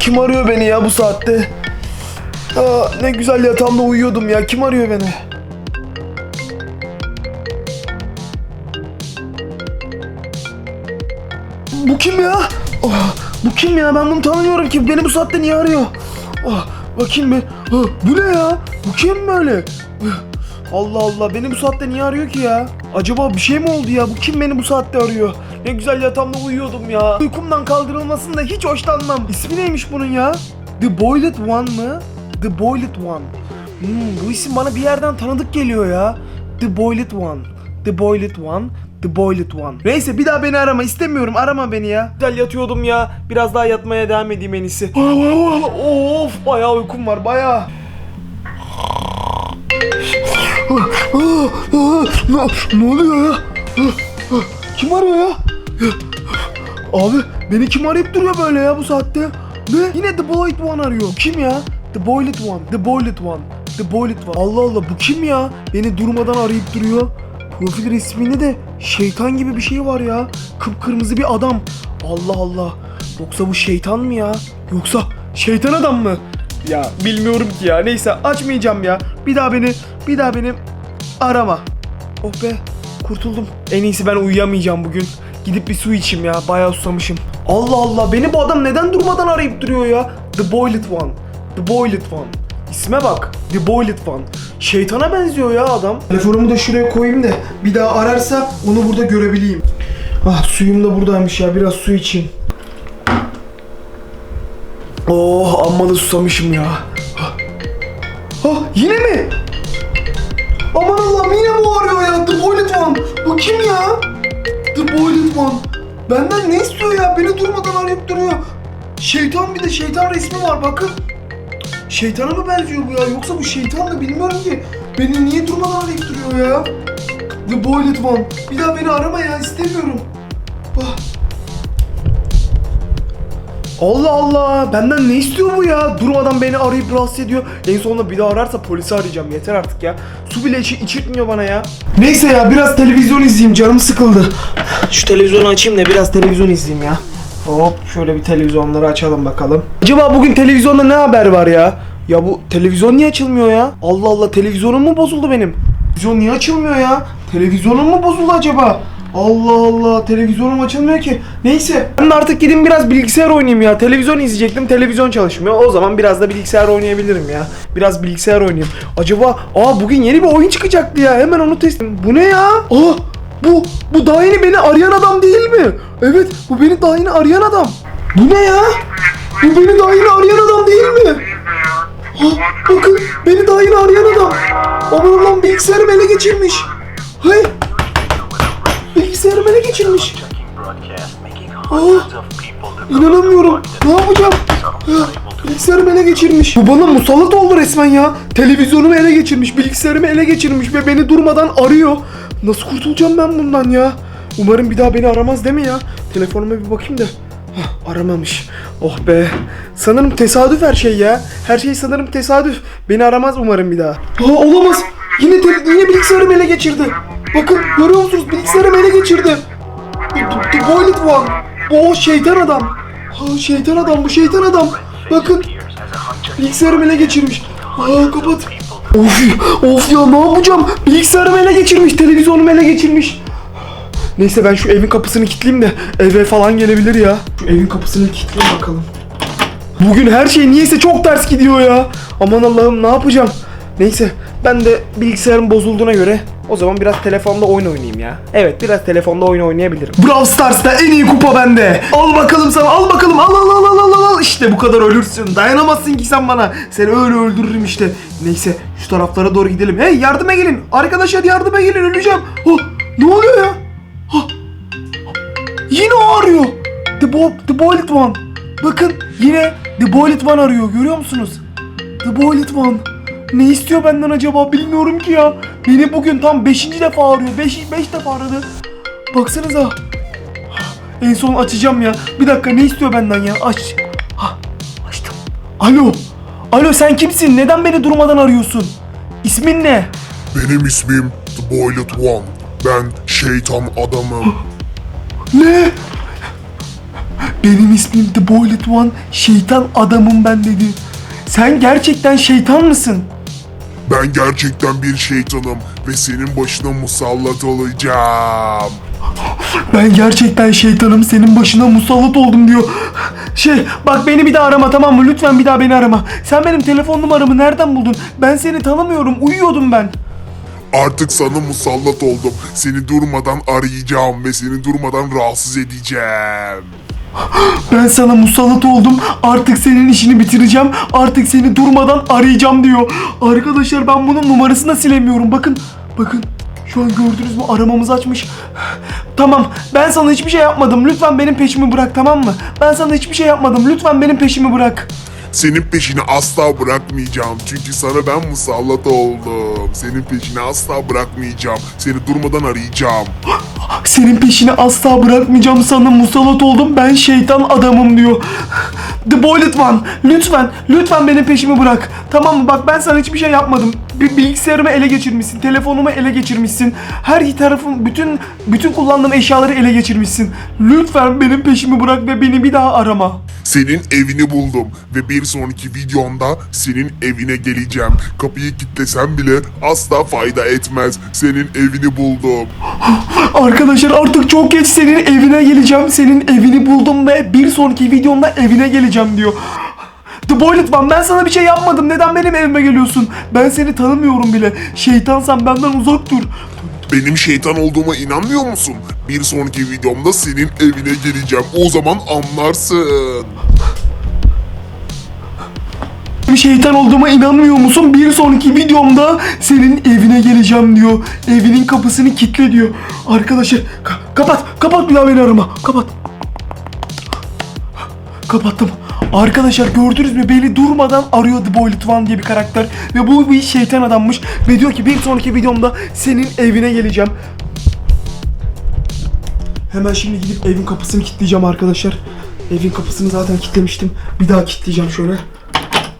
Kim arıyor beni ya bu saatte? Aa, ne güzel yatağımda uyuyordum ya. Kim arıyor beni? Bu kim ya? Oh, bu kim ya? Ben bunu tanımıyorum ki. Beni bu saatte niye arıyor? Oh, bakayım bir. Oh, bu ne ya? Bu kim böyle? Allah Allah beni bu saatte niye arıyor ki ya? Acaba bir şey mi oldu ya? Bu kim beni bu saatte arıyor? Ne güzel yatağımda uyuyordum ya. Uykumdan kaldırılmasını da hiç hoşlanmam. İsmi neymiş bunun ya? The Boiled One mı? The Boiled One. Hmm, bu isim bana bir yerden tanıdık geliyor ya. The Boiled One. The Boiled One. The Boiled One. Neyse bir daha beni arama istemiyorum arama beni ya. Güzel yatıyordum ya. Biraz daha yatmaya devam edeyim en iyisi. of bayağı uykum var bayağı. Ne, oluyor ya? Kim arıyor ya? Abi beni kim arayıp duruyor böyle ya bu saatte? Ne? Yine The Boiled One arıyor. Kim ya? The Boiled One. The Boiled One. The Boiled One. Allah Allah bu kim ya? Beni durmadan arayıp duruyor. Profil resminde de şeytan gibi bir şey var ya. Kıpkırmızı bir adam. Allah Allah. Yoksa bu şeytan mı ya? Yoksa şeytan adam mı? Ya bilmiyorum ki ya. Neyse açmayacağım ya. Bir daha beni bir daha beni arama. Oh be kurtuldum. En iyisi ben uyuyamayacağım bugün. Gidip bir su içeyim ya. Bayağı susamışım. Allah Allah beni bu adam neden durmadan arayıp duruyor ya? The Boiled One. The Boiled One. İsme bak. The Boiled One. Şeytana benziyor ya adam. Telefonumu da şuraya koyayım da bir daha ararsa onu burada görebileyim. Ah suyum da buradaymış ya. Biraz su içeyim. Oh amma susamışım ya. Ah, ah yine mi? Allah'ım yine bu arıyor ya. The Boiled One. Bu kim ya? The Boiled One. Benden ne istiyor ya? Beni durmadan arayıp duruyor. Şeytan bir de şeytan resmi var bakın. Şeytana mı benziyor bu ya? Yoksa bu şeytan mı bilmiyorum ki. Beni niye durmadan arayıp duruyor ya? The Boiled One. Bir daha beni arama ya istemiyorum. Ah. Allah Allah benden ne istiyor bu ya? Durmadan beni arayıp rahatsız ediyor. En sonunda bir daha ararsa polisi arayacağım. Yeter artık ya. Su bile içi içirtmiyor bana ya. Neyse ya biraz televizyon izleyeyim. Canım sıkıldı. Şu televizyonu açayım da biraz televizyon izleyeyim ya. Hop şöyle bir televizyonları açalım bakalım. Acaba bugün televizyonda ne haber var ya? Ya bu televizyon niye açılmıyor ya? Allah Allah televizyonum mu bozuldu benim? Televizyon niye açılmıyor ya? Televizyonum mu bozuldu acaba? Allah Allah televizyonum açılmıyor ki. Neyse ben de artık gideyim biraz bilgisayar oynayayım ya. Televizyon izleyecektim televizyon çalışmıyor. O zaman biraz da bilgisayar oynayabilirim ya. Biraz bilgisayar oynayayım. Acaba aa bugün yeni bir oyun çıkacaktı ya. Hemen onu test Bu ne ya? Aa bu bu daha yeni beni arayan adam değil mi? Evet bu beni daha yeni arayan adam. Bu ne ya? Bu beni daha yeni arayan adam değil mi? Ah, bakın beni daha yeni arayan adam. Aman Allah'ım bilgisayarımı ele geçirmiş. Hey bilgisayarımı ele geçirmiş. Aa, inanamıyorum. Ne yapacağım? Bilgisayarımı ele geçirmiş. Bu bana musallat oldu resmen ya. Televizyonumu ele geçirmiş, bilgisayarımı ele geçirmiş ve beni durmadan arıyor. Nasıl kurtulacağım ben bundan ya? Umarım bir daha beni aramaz değil mi ya? Telefonuma bir bakayım da. Hah, aramamış. Oh be. Sanırım tesadüf her şey ya. Her şey sanırım tesadüf. Beni aramaz umarım bir daha. Aa, olamaz. Yine yine bilgisayarımı ele geçirdi. Bakın görüyor musunuz? Bilgisayarımı ele geçirdi. The, Boiled One. Bu şeytan adam. Ha, şeytan adam bu şeytan adam. Bakın bilgisayarımı ele geçirmiş. Aa kapat. Of, of ya ne yapacağım? Bilgisayarımı ele geçirmiş, televizyonumu ele geçirmiş. Neyse ben şu evin kapısını kilitleyeyim de eve falan gelebilir ya. Şu evin kapısını kilitleyeyim bakalım. Bugün her şey niyeyse çok ters gidiyor ya. Aman Allah'ım ne yapacağım? Neyse ben de bilgisayarım bozulduğuna göre o zaman biraz telefonda oyun oynayayım ya. Evet biraz telefonda oyun oynayabilirim. Brawl Stars'ta en iyi kupa bende. Al bakalım sana al bakalım al al al al al al. İşte bu kadar ölürsün. Dayanamazsın ki sen bana. Seni öyle öldürürüm işte. Neyse şu taraflara doğru gidelim. Hey yardıma gelin. Arkadaşlar yardıma gelin öleceğim. Oh, ne oluyor ya? Oh, Yine o arıyor. The, Bo The Boiled One. Bakın yine The Boiled One arıyor. Görüyor musunuz? The Boiled One. Ne istiyor benden acaba bilmiyorum ki ya. Beni bugün tam 5. defa arıyor. 5 5 defa aradı. Baksanıza. En son açacağım ya. Bir dakika ne istiyor benden ya? Aç. Ha, açtım. Alo. Alo sen kimsin? Neden beni durmadan arıyorsun? İsmin ne? Benim ismim The Boiled One. Ben şeytan adamım. Ne? Benim ismim The Boylet One. Şeytan adamım ben dedi. Sen gerçekten şeytan mısın? Ben gerçekten bir şeytanım ve senin başına musallat olacağım. Ben gerçekten şeytanım senin başına musallat oldum diyor. Şey bak beni bir daha arama tamam mı? Lütfen bir daha beni arama. Sen benim telefon numaramı nereden buldun? Ben seni tanımıyorum. Uyuyordum ben. Artık sana musallat oldum. Seni durmadan arayacağım ve seni durmadan rahatsız edeceğim. Ben sana musallat oldum. Artık senin işini bitireceğim. Artık seni durmadan arayacağım diyor. Arkadaşlar ben bunun numarasını da silemiyorum. Bakın. Bakın. Şu an gördünüz mü aramamızı açmış. Tamam ben sana hiçbir şey yapmadım. Lütfen benim peşimi bırak tamam mı? Ben sana hiçbir şey yapmadım. Lütfen benim peşimi bırak. Senin peşini asla bırakmayacağım. Çünkü sana ben musallat oldum. Senin peşini asla bırakmayacağım. Seni durmadan arayacağım. Senin peşini asla bırakmayacağım sana musallat oldum. Ben şeytan adamım diyor. The Boylet One lütfen lütfen benim peşimi bırak. Tamam mı? Bak ben sana hiçbir şey yapmadım. Bir bilgisayarımı ele geçirmişsin. Telefonumu ele geçirmişsin. Her tarafım bütün bütün kullandığım eşyaları ele geçirmişsin. Lütfen benim peşimi bırak ve beni bir daha arama. Senin evini buldum ve bir sonraki videomda senin evine geleceğim. Kapıyı kilitlesem bile asla fayda etmez. Senin evini buldum. Arkadaşlar artık çok geç senin evine geleceğim. Senin evini buldum ve bir sonraki videomda evine geleceğim diyor. The Boylet One ben sana bir şey yapmadım. Neden benim evime geliyorsun? Ben seni tanımıyorum bile. Şeytansan benden uzak dur. Benim şeytan olduğuma inanmıyor musun? Bir sonraki videomda senin evine geleceğim. O zaman anlarsın. Bir şeytan olduğuma inanmıyor musun? Bir sonraki videomda senin evine geleceğim diyor. Evinin kapısını kilitle diyor. Arkadaşlar ka- kapat. Kapat bir daha beni arama. Kapat. Kapattım. Arkadaşlar gördünüz mü beni durmadan arıyor The Boylet One diye bir karakter. Ve bu bir şeytan adammış. Ve diyor ki bir sonraki videomda senin evine geleceğim. Hemen şimdi gidip evin kapısını kilitleyeceğim arkadaşlar. Evin kapısını zaten kilitlemiştim. Bir daha kilitleyeceğim şöyle.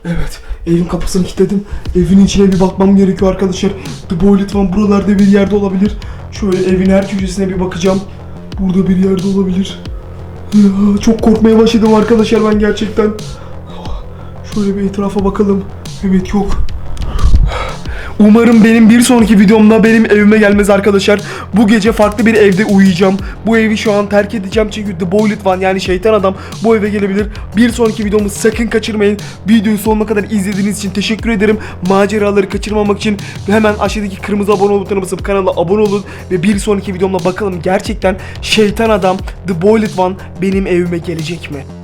Evet. Evin kapısını kilitledim. Evin içine bir bakmam gerekiyor arkadaşlar. The Boylet One buralarda bir yerde olabilir. Şöyle evin her köşesine bir bakacağım. Burada bir yerde olabilir. Çok korkmaya başladım arkadaşlar ben gerçekten. Şöyle bir etrafa bakalım. Evet yok. Umarım benim bir sonraki videomda benim evime gelmez arkadaşlar. Bu gece farklı bir evde uyuyacağım. Bu evi şu an terk edeceğim çünkü The Boylet One yani şeytan adam bu eve gelebilir. Bir sonraki videomu sakın kaçırmayın. Videoyu sonuna kadar izlediğiniz için teşekkür ederim. Maceraları kaçırmamak için hemen aşağıdaki kırmızı abone ol butonuna basıp kanala abone olun. Ve bir sonraki videomda bakalım gerçekten şeytan adam The Boylet One benim evime gelecek mi?